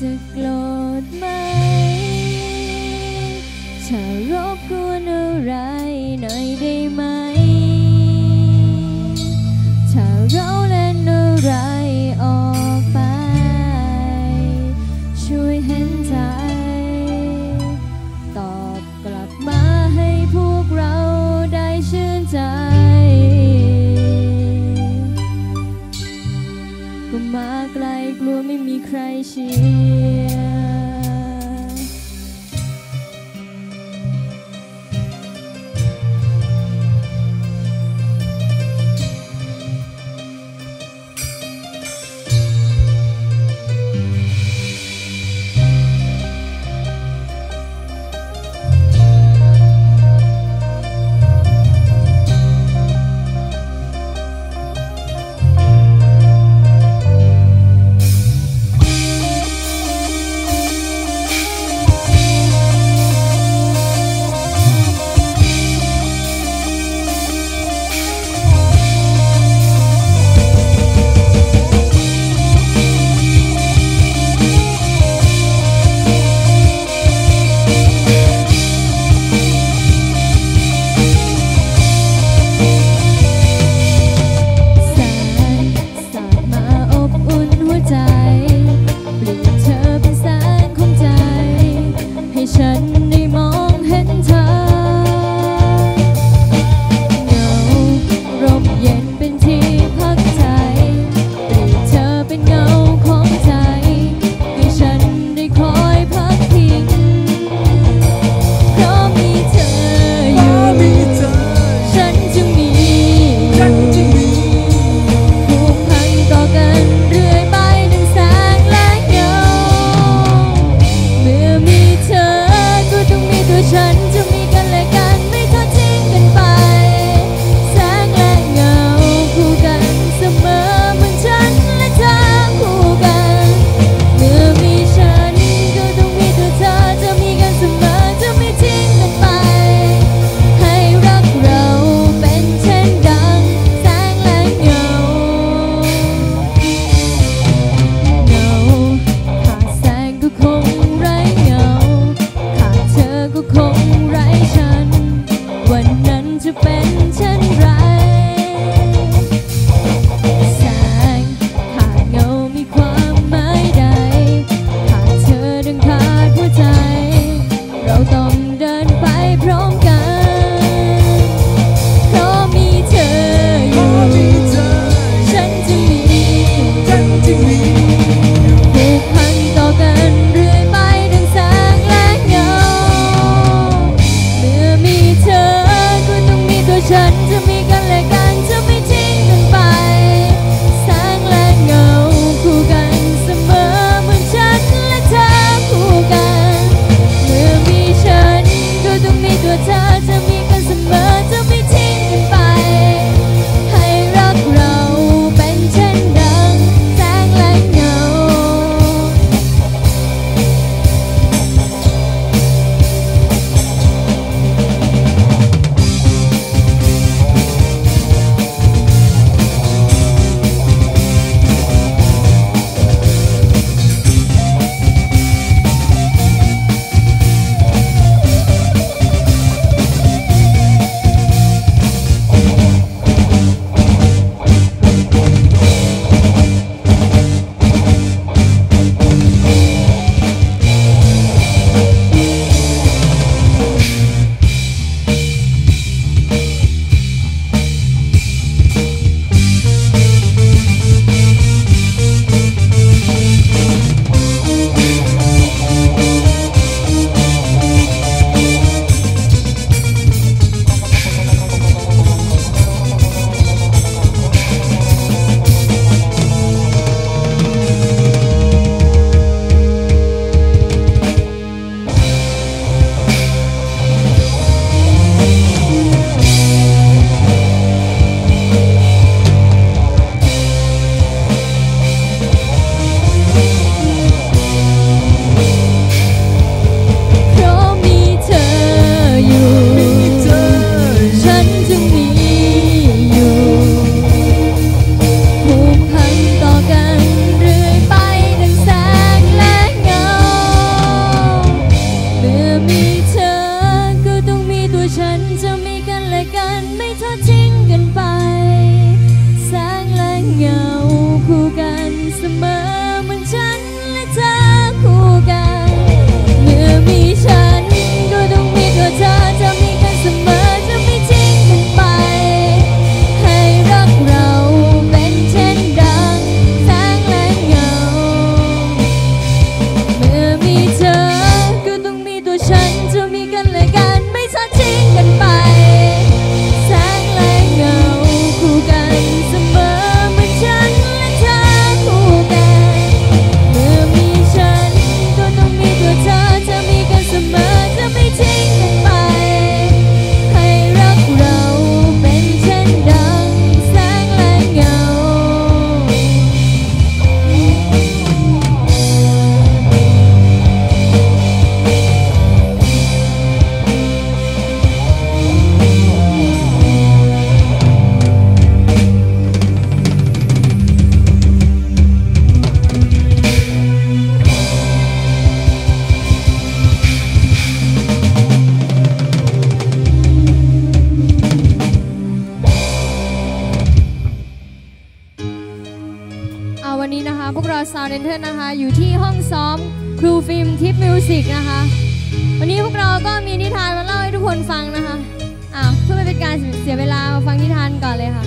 จะ กันไม่ทอดทิ้งกันไป แสงและเงาคู่กันเสมอ วันนี้นะคะ พวกเราซาวเดนเทอร์นะคะ อยู่ที่ห้องซ้อมครูฟิล์มทิปมิวสิกนะคะ วันนี้พวกเราก็มีนิทานมาเล่าให้ทุกคนฟังนะคะอะเพื่อไม่เป็นการเสียเวลามาฟังนิทานก่อนเลยค่ะ